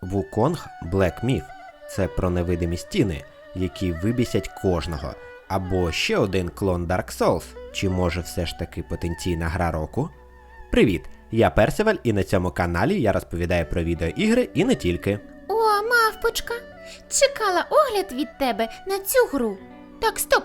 Вуконг Black Myth це про невидимі стіни, які вибісять кожного. Або ще один клон Dark Souls. Чи може все ж таки потенційна гра року? Привіт! Я Персиваль, і на цьому каналі я розповідаю про відеоігри і не тільки. О, мавпочка, чекала огляд від тебе на цю гру. Так, стоп.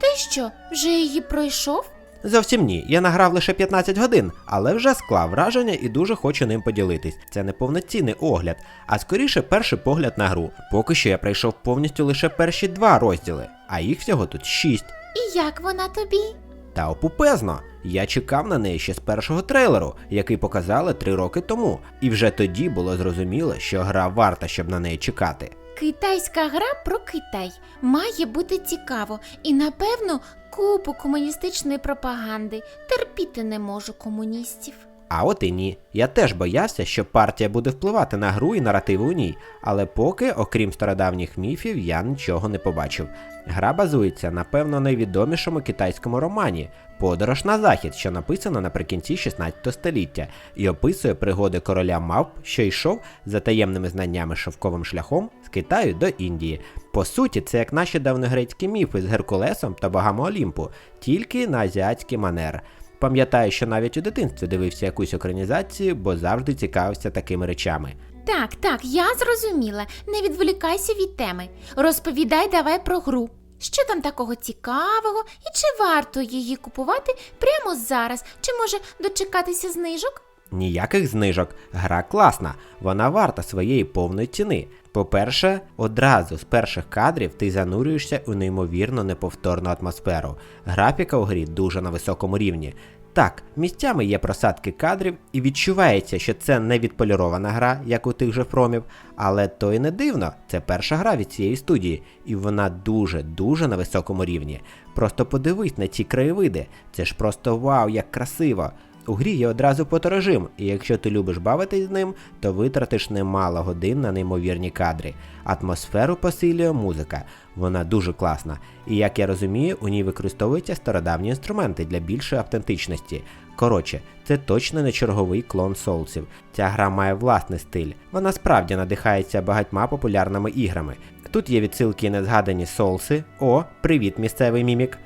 Ти що, вже її пройшов? Зовсім ні, я награв лише 15 годин, але вже склав враження і дуже хочу ним поділитись. Це не повноцінний огляд, а скоріше перший погляд на гру. Поки що я пройшов повністю лише перші два розділи, а їх всього тут 6. І як вона тобі? Та опупезно. Я чекав на неї ще з першого трейлеру, який показали три роки тому, і вже тоді було зрозуміло, що гра варта, щоб на неї чекати. Китайська гра про Китай має бути цікаво і, напевно, купу комуністичної пропаганди. Терпіти не можу комуністів. А от і ні. Я теж боявся, що партія буде впливати на гру і наративи у ній, але поки, окрім стародавніх міфів, я нічого не побачив. Гра базується на певно найвідомішому китайському романі Подорож на захід, що написано наприкінці 16 століття, і описує пригоди короля мавп, що йшов за таємними знаннями шовковим шляхом з Китаю до Індії. По суті, це як наші давньогрецькі міфи з Геркулесом та богами Олімпу, тільки на азіатський манер. Пам'ятаю, що навіть у дитинстві дивився якусь екранізацію, бо завжди цікавився такими речами. Так, так, я зрозуміла. Не відволікайся від теми. Розповідай давай про гру. Що там такого цікавого і чи варто її купувати прямо зараз, чи може дочекатися знижок? Ніяких знижок. Гра класна, вона варта своєї повної ціни. По-перше, одразу з перших кадрів ти занурюєшся у неймовірно неповторну атмосферу. Графіка у грі дуже на високому рівні. Так, місцями є просадки кадрів, і відчувається, що це не відполірована гра, як у тих же фромів, але то й не дивно, це перша гра від цієї студії, і вона дуже-дуже на високому рівні. Просто подивись на ці краєвиди, це ж просто вау, як красиво. У грі є одразу фоторежим, і якщо ти любиш бавитись з ним, то витратиш немало годин на неймовірні кадри. Атмосферу посилює музика, вона дуже класна. І як я розумію, у ній використовуються стародавні інструменти для більшої автентичності. Коротше, це точно не черговий клон соусів. Ця гра має власний стиль. Вона справді надихається багатьма популярними іграми. Тут є відсилки на згадані соуси. О, привіт, місцевий мімік.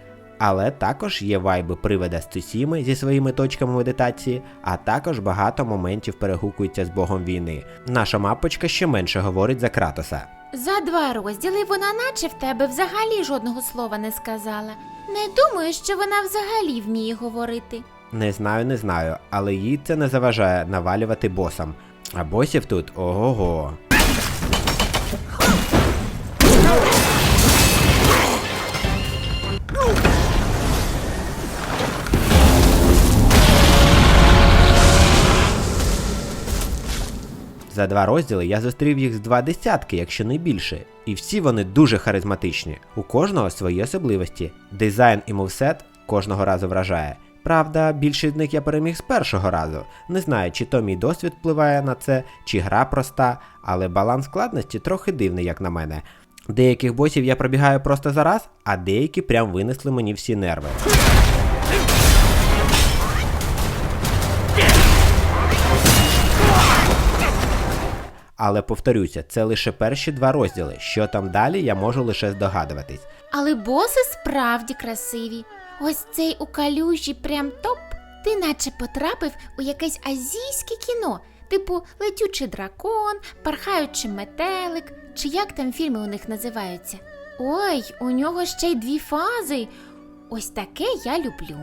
Але також є вайби привида з Цусіми зі своїми точками медитації, а також багато моментів перегукуються з Богом війни. Наша мапочка ще менше говорить за Кратоса. За два розділи вона наче в тебе взагалі жодного слова не сказала. Не думаю, що вона взагалі вміє говорити. Не знаю, не знаю, але їй це не заважає навалювати босам. А босів тут ого-го. За два розділи я зустрів їх з два десятки, якщо не більше, і всі вони дуже харизматичні. У кожного свої особливості. Дизайн і мувсет кожного разу вражає. Правда, більшість з них я переміг з першого разу. Не знаю, чи то мій досвід впливає на це, чи гра проста, але баланс складності трохи дивний, як на мене. Деяких босів я пробігаю просто за раз, а деякі прям винесли мені всі нерви. Але повторюся, це лише перші два розділи. Що там далі, я можу лише здогадуватись. Але боси справді красиві. Ось цей у калюжі прям топ. Ти наче потрапив у якесь азійське кіно, типу летючий дракон, пархаючий метелик, чи як там фільми у них називаються. Ой, у нього ще й дві фази. Ось таке я люблю.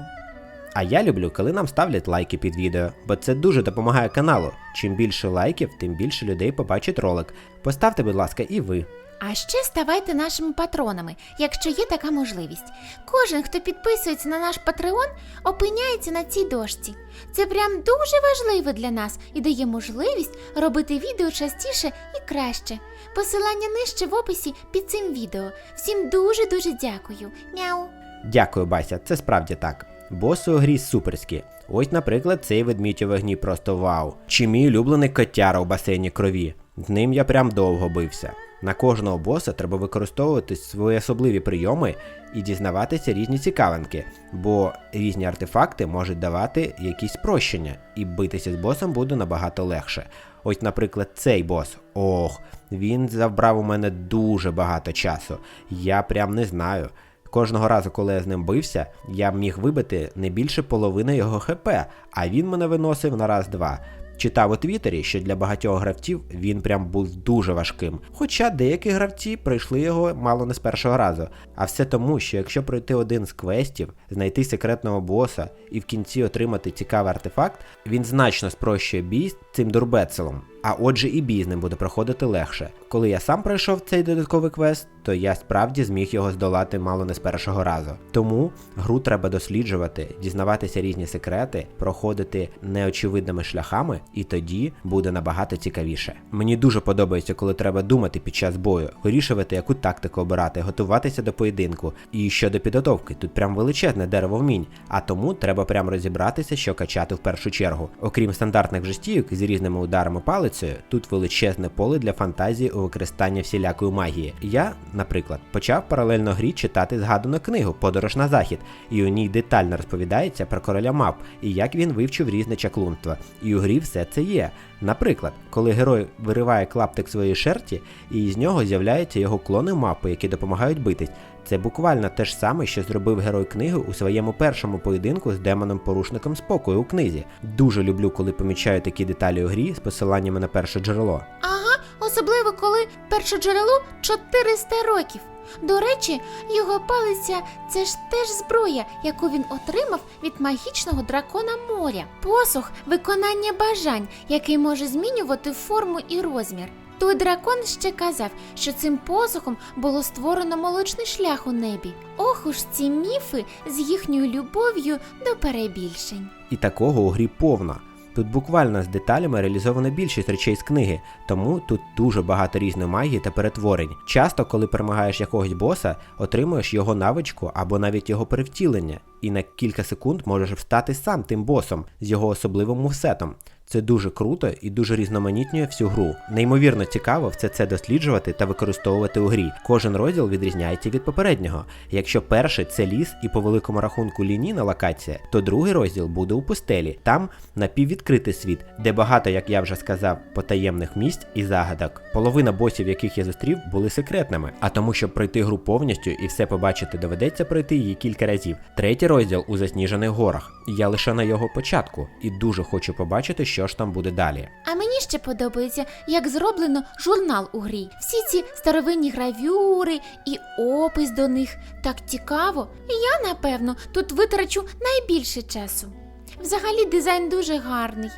А я люблю, коли нам ставлять лайки під відео, бо це дуже допомагає каналу. Чим більше лайків, тим більше людей побачить ролик. Поставте, будь ласка, і ви. А ще ставайте нашими патронами, якщо є така можливість. Кожен, хто підписується на наш Патреон, опиняється на цій дошці. Це прям дуже важливо для нас і дає можливість робити відео частіше і краще. Посилання нижче в описі під цим відео. Всім дуже дуже дякую. Мяу. Дякую, Бася, це справді так. Боси у грі суперські. Ось, наприклад, цей ведмідь у вогні просто вау. Чи мій улюблений котяра у басейні крові. З ним я прям довго бився. На кожного боса треба використовувати свої особливі прийоми і дізнаватися різні цікавинки, бо різні артефакти можуть давати якісь спрощення, і битися з босом буде набагато легше. Ось, наприклад, цей бос. Ох, він забрав у мене дуже багато часу. Я прям не знаю. Кожного разу, коли я з ним бився, я міг вибити не більше половини його ХП, а він мене виносив на раз-два. Читав у Твіттері, що для багатьох гравців він прям був дуже важким. Хоча деякі гравці пройшли його мало не з першого разу. А все тому, що якщо пройти один з квестів, знайти секретного боса і в кінці отримати цікавий артефакт, він значно спрощує бій з цим дурбецелом. А отже, і бій буде проходити легше. Коли я сам пройшов цей додатковий квест, то я справді зміг його здолати мало не з першого разу. Тому гру треба досліджувати, дізнаватися різні секрети, проходити неочевидними шляхами, і тоді буде набагато цікавіше. Мені дуже подобається, коли треба думати під час бою, вирішувати, яку тактику обирати, готуватися до поєдинку. І щодо підготовки, тут прям величезне дерево вмінь, а тому треба прям розібратися, що качати в першу чергу. Окрім стандартних жестівок з різними ударами палицею, тут величезне поле для фантазії у використанні всілякої магії. Я, наприклад, почав паралельно грі читати згадану книгу Подорож на захід, і у ній детально розповідається про короля мап і як він вивчив різне чаклунство. І у грі все це є. Наприклад, коли герой вириває клаптик своєї шерті, і з нього з'являються його клони мапи, які допомагають битись. Це буквально те ж саме, що зробив герой книги у своєму першому поєдинку з демоном-порушником спокою у книзі. Дуже люблю, коли помічаю такі деталі у грі з посиланнями на перше джерело. Ага, особливо коли перше джерело 400 років. До речі, його палиця це ж теж зброя, яку він отримав від магічного дракона моря. Посох виконання бажань, який може змінювати форму і розмір. Той дракон ще казав, що цим посохом було створено молочний шлях у небі. Ох уж ці міфи з їхньою любов'ю до перебільшень. І такого у грі повно. Тут буквально з деталями реалізована більшість речей з книги, тому тут дуже багато різної магії та перетворень. Часто, коли перемагаєш якогось боса, отримуєш його навичку або навіть його перевтілення, і на кілька секунд можеш встати сам тим босом з його особливим мувсетом. Це дуже круто і дуже різноманітнює всю гру. Неймовірно цікаво все це досліджувати та використовувати у грі. Кожен розділ відрізняється від попереднього. Якщо перший це ліс і по великому рахунку лінійна локація, то другий розділ буде у пустелі. Там напіввідкритий світ, де багато, як я вже сказав, потаємних місць і загадок. Половина босів, яких я зустрів, були секретними. А тому, щоб пройти гру повністю і все побачити, доведеться пройти її кілька разів. Третій розділ у засніжених горах. Я лише на його початку і дуже хочу побачити, що ж там буде далі. А мені ще подобається, як зроблено журнал у грі. Всі ці старовинні гравюри і опис до них. Так цікаво. І я, напевно, тут витрачу найбільше часу. Взагалі дизайн дуже гарний.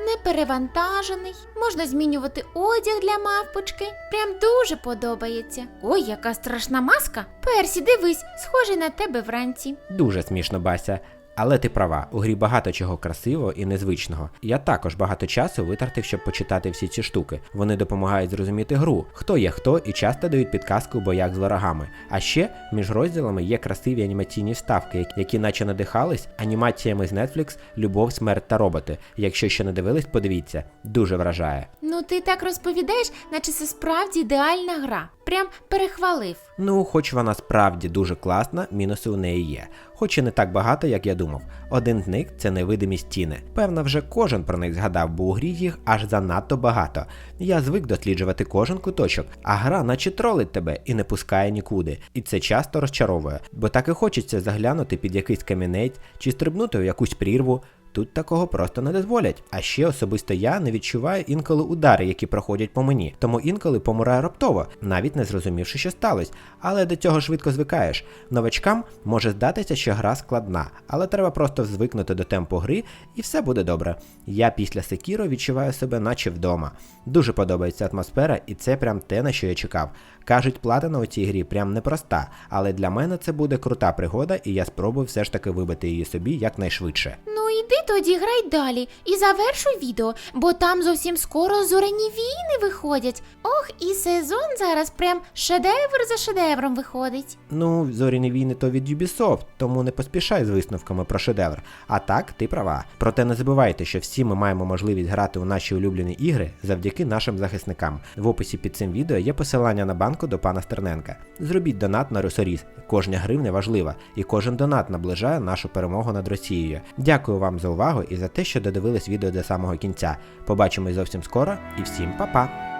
Не перевантажений, можна змінювати одяг для мавпочки. Прям дуже подобається. Ой, яка страшна маска. Персі, дивись, схожий на тебе вранці. Дуже смішно, Бася. Але ти права, у грі багато чого красивого і незвичного. Я також багато часу витратив, щоб почитати всі ці штуки. Вони допомагають зрозуміти гру, хто є хто, і часто дають підказку у боях з ворогами. А ще між розділами є красиві анімаційні вставки, які- наче надихались анімаціями з Netflix Любов, смерть та роботи. Якщо ще не дивились, подивіться, дуже вражає. Ну, ти так розповідаєш, наче це справді ідеальна гра. Прям перехвалив. Ну, хоч вона справді дуже класна, мінуси у неї є. Хоч і не так багато, як я думав. Один з них це невидимі стіни. Певно, вже кожен про них згадав, бо у грі їх аж занадто багато. Я звик досліджувати кожен куточок, а гра наче тролить тебе і не пускає нікуди. І це часто розчаровує, бо так і хочеться заглянути під якийсь камінець чи стрибнути в якусь прірву. Тут такого просто не дозволять. А ще особисто я не відчуваю інколи удари, які проходять по мені, тому інколи помираю раптово, навіть не зрозумівши, що сталося. Але до цього швидко звикаєш. Новачкам може здатися, що гра складна, але треба просто звикнути до темпу гри і все буде добре. Я після Секіро відчуваю себе наче вдома. Дуже подобається атмосфера, і це прям те, на що я чекав. Кажуть, платина у цій грі прям непроста, але для мене це буде крута пригода, і я спробую все ж таки вибити її собі якнайшвидше. Ну іди тоді грай далі і завершуй відео, бо там зовсім скоро зоряні війни виходять. Ох, і сезон зараз прям шедевр за шедевром виходить. Ну, зоряні війни то від Ubisoft, тому не поспішай з висновками про шедевр. А так, ти права. Проте не забувайте, що всі ми маємо можливість грати у наші улюблені ігри завдяки нашим захисникам. В описі під цим відео є посилання на банку до пана Стерненка. Зробіть донат на Русоріс. Кожна гривня важлива, і кожен донат наближає нашу перемогу над Росією. Дякую вам за увагу і за те, що додивились відео до самого кінця. Побачимось зовсім скоро і всім па-па!